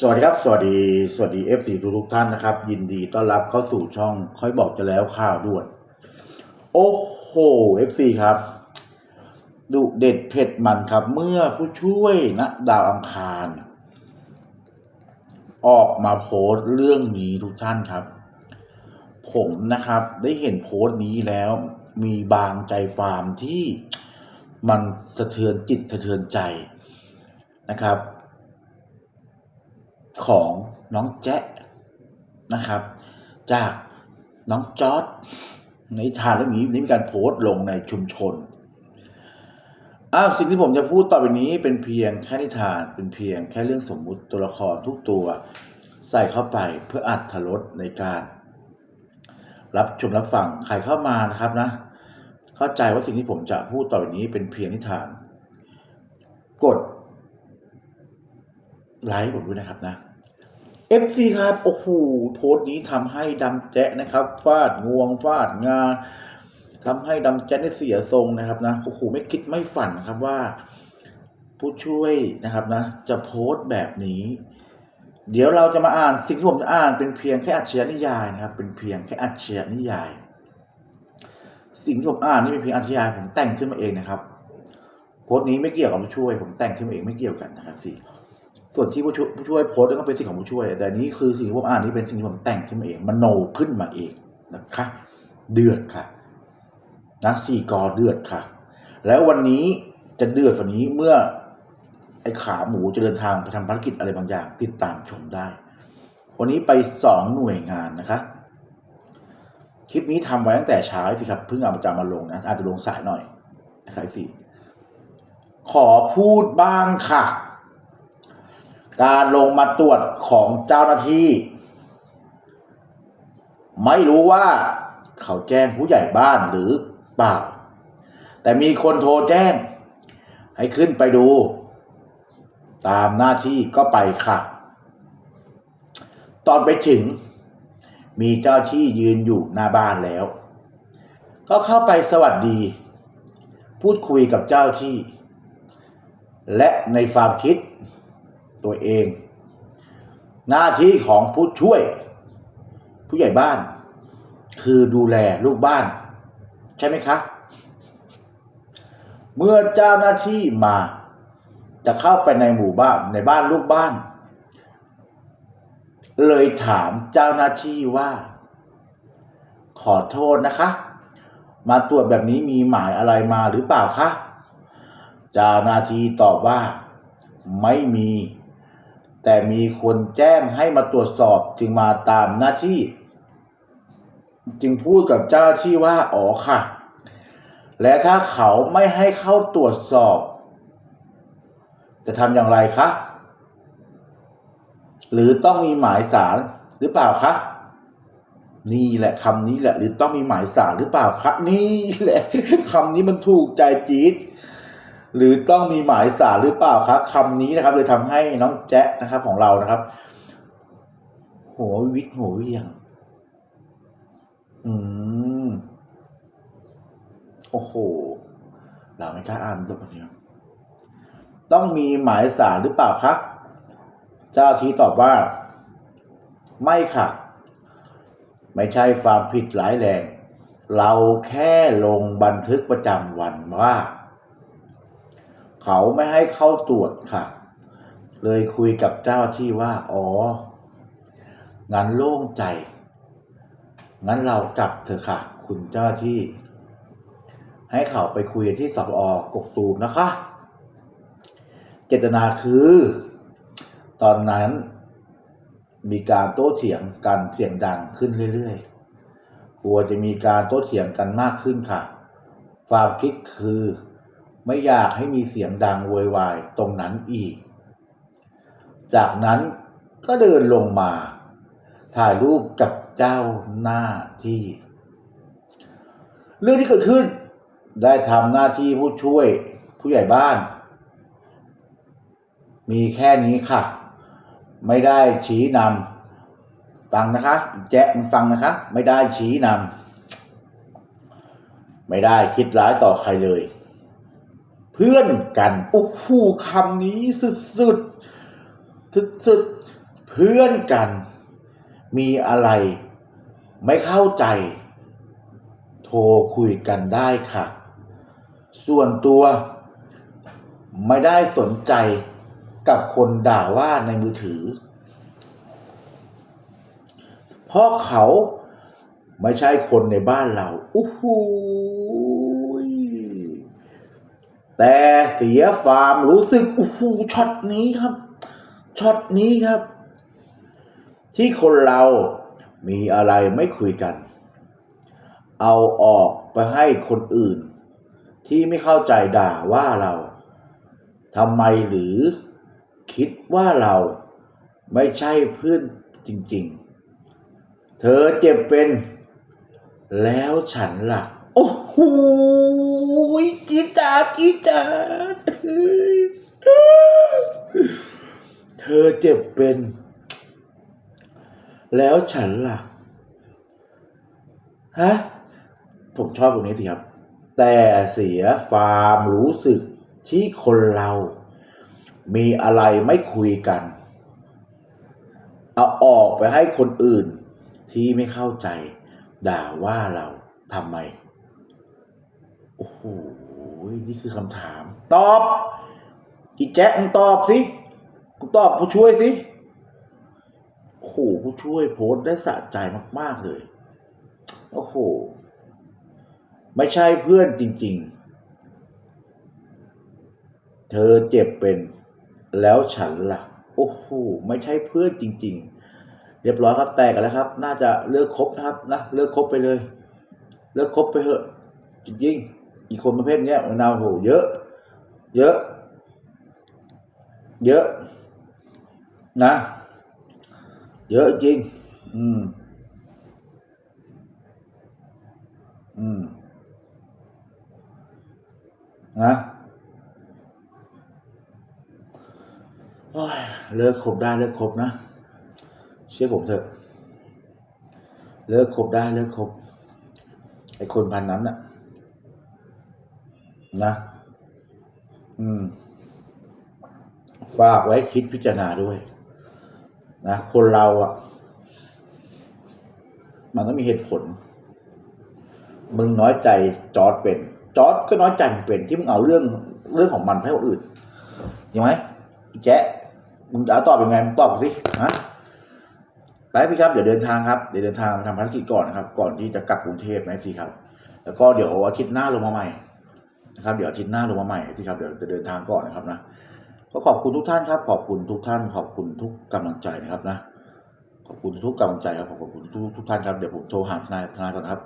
สวัสดีครับ สวัสดี สวัสดี f อทุกทุกท่านนะครับ ยินดีต้อนรับเข้าสู่ช่องค่อยบอกจะแล้วข่าวด่วน โอ้โห FC ครับ ดุเด็ดเผ็ดมันครับ เมื่อผู้ช่วยณดาวอังคาร ออกมาโพสต์เรื่องนี้ทุกท่านครับ ผมนะครับ ได้เห็นโพสต์นี้แล้ว มีบางใจความที่มันสะเทือนจิตสะเทือนใจนะครับ ของน้องแจ๊ะนะครับ จากน้องจอร์ดในทานเรื่องนี้นี้มีการโพสต์ลงในชุมชนอ้าวสิ่งที่ผมจะพูดต่อไปนี้เป็นเพียงแค่นิทานเป็นเพียงแค่เรื่องสมมุติตัวละครทุกตัว ใส่เข้าไปเพื่ออัดถลดในการ รับชมรับฟังใครเข้ามานะครับนะ เข้าใจว่าสิ่งที่ผมจะพูดต่อไปนี้เป็นเพียงนิทาน กดไลค์ผมด้วยนะครับนะ FC ครับ โอ้โหโพสต์นี้ทำให้ดำแจ๊ะนะครับ ฟาดงวงฟาดงาทำให้ดำแจ๊ะได้เสียทรงนะครับนะโอ้โหไม่คิดไม่ฝันนะครับว่า ผู้ช่วยนะครับนะ จะโพสต์แบบนี้ เดี๋ยวเราจะมาอ่านสิ่งที่ผมจะอ่านเป็นเพียงแค่อัจฉริยนิยายนะครับ เป็นเพียงแค่อัจฉริยนิยาย สิ่งที่ผมอ่านนี่เป็นเพียงอัจฉริยนผมแต่งขึ้นมาเองนะครับโพสต์นี้ไม่เกี่ยวกับผู้ช่วย ผมแต่งขึ้นมาเองไม่เกี่ยวกันนะครับสิ ส่วนที่ผู้ช่วยผู้ช่วยโพสต์ก็เป็นสิ่งของผู้ช่วย แต่นี้คือสิ่งที่ผมอ่านนี่เป็นสิ่งที่ผมแต่งขึ้นมาเองมันโนขึ้นมาเองนะคะ เดือดค่ะ นะสี่กอเดือดค่ะ แล้ววันนี้จะเดือดว่านี้เมื่อ ไอ้ขาหมูจะเดินทางไปทำภารกิจอะไรบางอย่าง ติดตามชมได้ วันนี้ไปสองหน่วยงานนะคะ คลิปนี้ทำไว้ตั้งแต่เช้าสิครับเพิ่งเอามาจามาลงนะอาจจะลงสายหน่อยนะครับสิขอพูดบ้างค่ะ การลงมาตรวจของเจ้าหน้าที่ ไม่รู้ว่าเขาแจ้งผู้ใหญ่บ้านหรือเปล่า แต่มีคนโทรแจ้ง ให้ขึ้นไปดู ตามหน้าที่ก็ไปค่ะ ตอนไปถึง มีเจ้าที่ยืนอยู่หน้าบ้านแล้ว ก็เข้าไปสวัสดี พูดคุยกับเจ้าที่ และในความคิด ตัวเอง หน้าที่ของผู้ช่วย ผู้ใหญ่บ้าน คือดูแลลูกบ้าน ใช่ไหมคะ เมื่อเจ้าหน้าที่มา จะเข้าไปในหมู่บ้านในบ้านลูกบ้าน เลยถามเจ้าหน้าที่ว่า ขอโทษนะคะ มาตรวจแบบนี้มีหมายอะไรมาหรือเปล่าคะเจ้าหน้าที่ตอบว่า ไม่มี แต่มีคนแจ้งให้มาตรวจสอบจึงมาตามหน้าที่ จึงพูดกับเจ้าที่ว่าอ๋อค่ะ และถ้าเขาไม่ให้เข้าตรวจสอบ จะทำอย่างไรคะ หรือต้องมีหมายสารหรือเปล่าคะนี่แหละคำนี้แหละ หรือต้องมีหมายสารหรือเปล่าคะนี่แหละคำนี้มันถูกใจจี๊ด หรือต้องมีหมายสารหรือเปล่าคะคำนี้นะครับเลยทำให้น้องแจ๊ะนะครับของเรานะครับ หัววิทย์หัวเวียง อืม โอ้โห เราไม่กล้าอ่านตัวนี้ต้องมีหมายสารหรือเปล่าคะเจ้าทีตอบว่า ไม่ค่ะ ไม่ใช่ความผิดร้ายแรง เราแค่ลงบันทึกประจำวันว่า เขาไม่ให้เข้าตรวจค่ะ เลยคุยกับเจ้าที่ว่า อ๋อ งั้นโล่งใจ งั้นเรากลับเถอะค่ะ คุณเจ้าที่ ให้เขาไปคุยกันที่สปอกกตูมนะคะ เจตนาคือ ตอนนั้นมีการโต้เถียงกันเสียงดังขึ้นเรื่อยๆ กลัวจะมีการโต้เถียงกันมากขึ้นค่ะ ความคิดคือ ไม่อยากให้มีเสียงดังโวยวายตรงนั้นอีก จากนั้นก็เดินลงมา ถ่ายรูปกับเจ้าหน้าที่ เรื่องที่เกิดขึ้นได้ทำหน้าที่ผู้ช่วยผู้ใหญ่บ้าน มีแค่นี้ค่ะ ไม่ได้ชี้นำฟังนะคะ แจ๊มฟังนะคะ ไม่ได้ชี้นำไม่ได้คิดร้ายต่อใครเลย พื่อนกันโอ้โหคำนี้สุดๆสุดเพื่อนกัน มีอะไร ไม่เข้าใจ โทรคุยกันได้ค่ะ ส่วนตัว ไม่ได้สนใจกับคนด่าว่าในมือถือ เพราะเขาไม่ใช่คนในบ้านเราอู้หู แต่เสียฟาร์มรู้สึกอู้หูช็อตนี้ครับช็อตนี้ครับ ที่คนเรามีอะไรไม่คุยกัน เอาออกไปให้คนอื่น ที่ไม่เข้าใจด่าว่าเราทำไมหรือคิดว่าเราไม่ใช่เพื่อนจริง ๆ เธอเจ็บเป็น แล้วฉันล่ะ โอ้โห จีดจาดจีดจาเธอเจ็บเป็น แล้วฉันล่ะ ฮะ ผมชอบตรงนี้สิครับ แต่เสียฟาร์มรู้สึกที่คนเรา มีอะไรไม่คุยกัน เอาออกไปให้คนอื่นที่ไม่เข้าใจ ด่าว่าเราทำไม โอ้โห นี่คือคำถาม ตอบ อีแจ๊คมึงตอบสิมึงตอบผู้ช่วยสิโอ้โหผู้ช่วยโพสได้สะใจมาก ๆ เลย โอ้โห ไม่ใช่เพื่อนจริง ๆ เธอเจ็บเป็นแล้วฉันล่ะ โอ้โห ไม่ใช่เพื่อนจริง ๆ เรียบร้อยครับแตกกันแล้วครับ น่าจะเลิกคบนะครับนะเลิกคบไปเลย เลิกคบไปเถอะจริงๆ อีกคนประเภทเนี้ยมันเอาโหเยอะ เยอะ เยอะ นะ เยอะจริง อืม อืม นะเลิกคบได้เลิกคบนะ เชื่อผมเถอะ เลิกคบได้เลิกคบไอ้คนพันนั้นน่ะ นะ อืม ฝากไว้คิดพิจารณาด้วย นะ คนเราอะ มันต้องมีเหตุผล มึงน้อยใจจอร์ดเป็น จอร์ดก็น้อยใจมึงเป็น ที่มึงเอาเรื่องเรื่องของมันให้คนอื่นจริงไหมแจ๊ะมึงจะเอาตอบยังไงมึงตอบสิฮะไปพี่ครับ เดี๋ยวเดินทางครับ เดี๋ยวเดินทางทำภารกิจก่อนนะครับ ก่อนที่จะกลับกรุงเทพนะพี่ครับ แล้วก็เดี๋ยวอาทิตย์หน้าลงมาใหม่ นะครับ เดี๋ยวอาทิตย์หน้าลงมาใหม่ที่ครับเดี๋ยวจะเดินทางก่อนนะครับนะก็ขอบคุณทุกท่านครับ ขอบคุณทุกท่าน ขอบคุณทุกกำลังใจนะครับนะขอบคุณทุกกำลังใจครับขอบคุณทุกทุกท่านครับเดี๋ยวผมโทรหาทนายทนายก่อนครับ